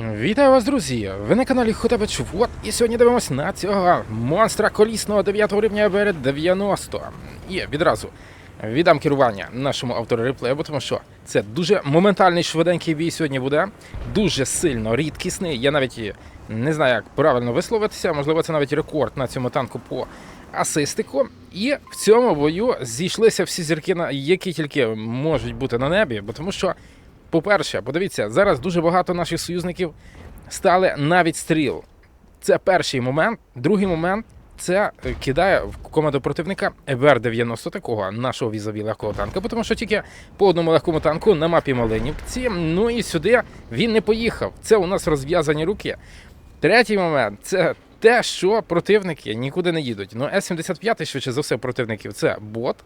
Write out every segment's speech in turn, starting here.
Вітаю вас, друзі! Ви на каналі Хотебич Вот, і сьогодні дивимося на цього монстра колісного 9 рівня перед 90. І відразу віддам керування нашому автору реплею, тому що це дуже моментальний швиденький бій сьогодні буде. Дуже сильно рідкісний. Я навіть не знаю, як правильно висловитися. Можливо, це навіть рекорд на цьому танку по асистику. І в цьому бою зійшлися всі зірки, які тільки можуть бути на небі, бо тому що. По-перше, подивіться, зараз дуже багато наших союзників стали навіть стріл. Це перший момент. Другий момент це е, кидає в команду противника ЕБР-90 такого нашого візові легкого танка, тому що тільки по одному легкому танку на мапі Малинівці. Ну і сюди він не поїхав. Це у нас розв'язані руки. Третій момент це те, що противники нікуди не їдуть. Ну, С-75, швидше за все, противників це бот.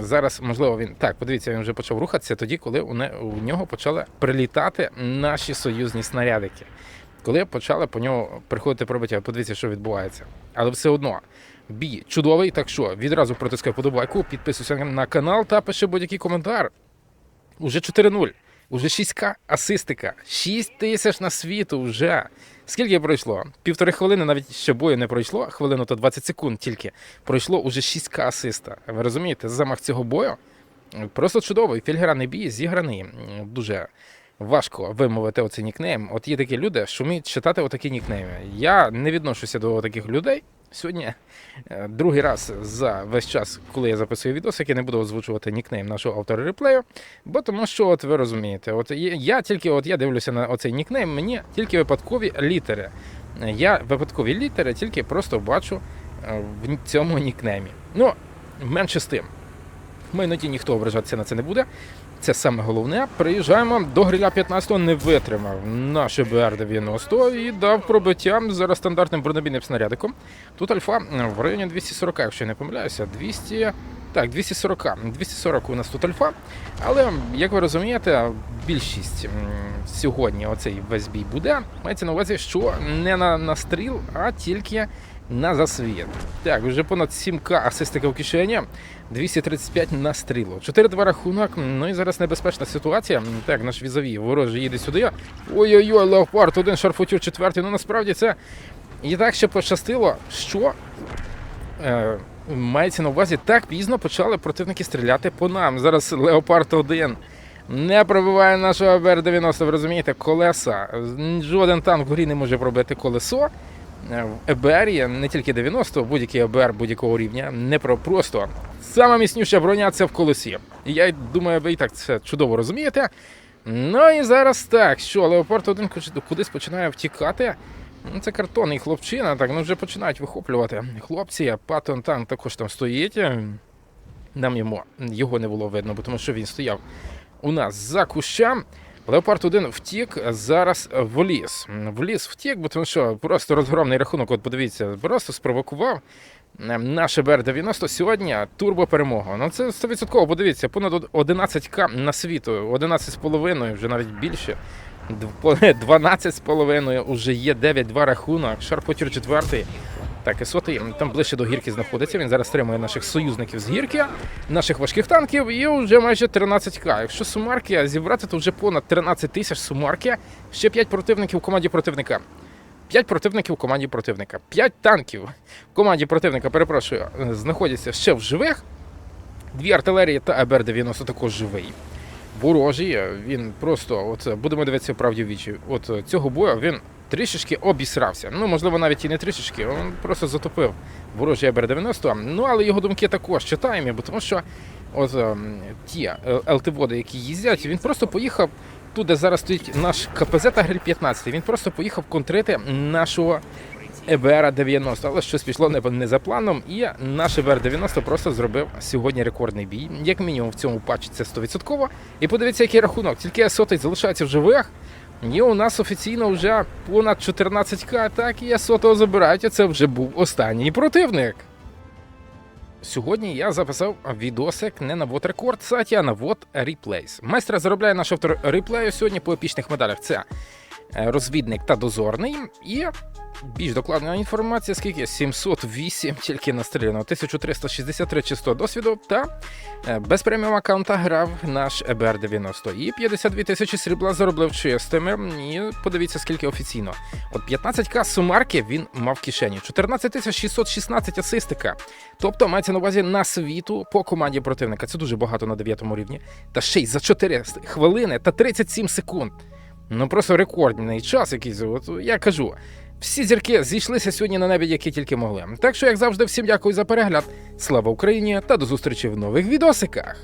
Зараз, можливо, він так, подивіться, він вже почав рухатися тоді, коли у, нього почали прилітати наші союзні снарядики. Коли почали по нього приходити пробиття, подивіться, що відбувається. Але все одно, бій чудовий. Так що відразу протискай подобайку, підписуйся на канал та пиши будь-який коментар. Уже 4-0. Уже 6к асистика. 6 тисяч на світу вже. Скільки пройшло? Півтори хвилини, навіть ще бою не пройшло. Хвилину то 20 секунд тільки. Пройшло уже 6к асиста. Ви розумієте, замах цього бою просто чудовий. Фільгранний бій зіграний. Дуже важко вимовити оцей нікнейм. От є такі люди, що вміють читати отакі нікнейми. Я не відношуся до таких людей. Сьогодні е, другий раз за весь час, коли я записую відос, який не буду озвучувати нікнейм нашого автора реплею. Бо тому що, от ви розумієте, от я тільки от я дивлюся на оцей нікнейм, мені тільки випадкові літери. Я випадкові літери тільки просто бачу е, в цьому нікнеймі. Ну, менше з тим. В майноті ніхто ображатися на це не буде. Це саме головне. Приїжджаємо до гриля 15-го, не витримав наш БР-90 і дав пробиття зараз стандартним бронебійним снарядиком. Тут альфа в районі 240, якщо я не помиляюся, 200... Так, 240. 240 у нас тут альфа. Але, як ви розумієте, більшість сьогодні оцей весь бій буде. Мається на увазі, що не на, на стріл, а тільки на засвіт. Так, вже понад 7к асистика в кишені, 235 на стрілу. 4-2 рахунок. Ну і зараз небезпечна ситуація. Так, наш візові ворожий їде сюди. Ой-ой-ой, леопард, один шарфутюр четвертий. Ну насправді це і так ще пощастило, що. Е, Мається на увазі, так пізно почали противники стріляти по нам. Зараз Леопард 1 не пробиває нашого БР-90, ви розумієте, колеса. Жоден танк в грі не може пробити колесо. Е, В ЕБРі не тільки 90, будь-який ЕБР будь-якого рівня, не про просто. Сама міцніша броня це в колесі. Я думаю, ви і так це чудово розумієте. Ну і зараз так, що Леопард 1 кудись починає втікати. Ну, Це картонний хлопчина, так ну вже починають вихоплювати. Хлопці, а Паттон там також там стоїть. Нам йому його не було видно, бо тому що він стояв у нас за кущам. Леопард 1 втік, зараз в ліс. В ліс втік, бо тому що просто розгромний рахунок, от подивіться, просто спровокував е, наше БР-90 сьогодні турбоперемога. Ну це 100%, подивіться, понад 11к на світу, 11,5, вже навіть більше. Дв- 12,5 уже є 9-2 рахунок. Шарпотір четвертий. Так, і сотий там ближче до гірки знаходиться. Він зараз стримує наших союзників з гірки, наших важких танків, і вже майже 13к. Якщо сумарки зібрати, то вже понад 13 тисяч сумарки. Ще 5 противників у команді противника. 5 противників у команді противника. 5 танків в команді противника, перепрошую, знаходяться ще в живих. Дві артилерії та АБР-90 також живий. Ворожий, він просто, от будемо дивитися правді в вічі. От цього бою він трішечки обісрався. Ну, можливо, навіть і не трішечки, він просто затопив ворожий АБР-90. Ну, але його думки також читаємо, бо тому що от ем, ті е, ЛТ-води, які їздять, він просто поїхав тут, де зараз стоїть наш КПЗ та Гриль 15. Він просто поїхав контрити нашого ЕБР 90, але щось пішло не, не за планом, і наш ЕБР 90 просто зробив сьогодні рекордний бій. Як мінімум в цьому патчі це 100%. І подивіться, який рахунок. Тільки сотий залишається в живих. І у нас офіційно вже понад 14к, так і сотого забирають, це вже був останній противник. Сьогодні я записав відосик не на вот рекорд сайті, а на вот реплейс. Майстра заробляє наш автор реплею сьогодні по епічних медалях. Це е, розвідник та дозорний. І більш докладна інформація, скільки 708 тільки настріляно, 1363 чисто досвіду та е, без преміум аккаунта грав наш ЕБР-90. І 52 тисячі срібла заробив чистими. І подивіться, скільки офіційно. От 15к сумарки він мав в кишені, 14 616 асистика. Тобто мається на увазі на світу по команді противника. Це дуже багато на 9 рівні. Та ще й за 4 хвилини та 37 секунд. Ну просто рекордний час якийсь. От я кажу. Всі зірки зійшлися сьогодні на небі, які тільки могли. Так що, як завжди, всім дякую за перегляд. Слава Україні та до зустрічі в нових відосиках.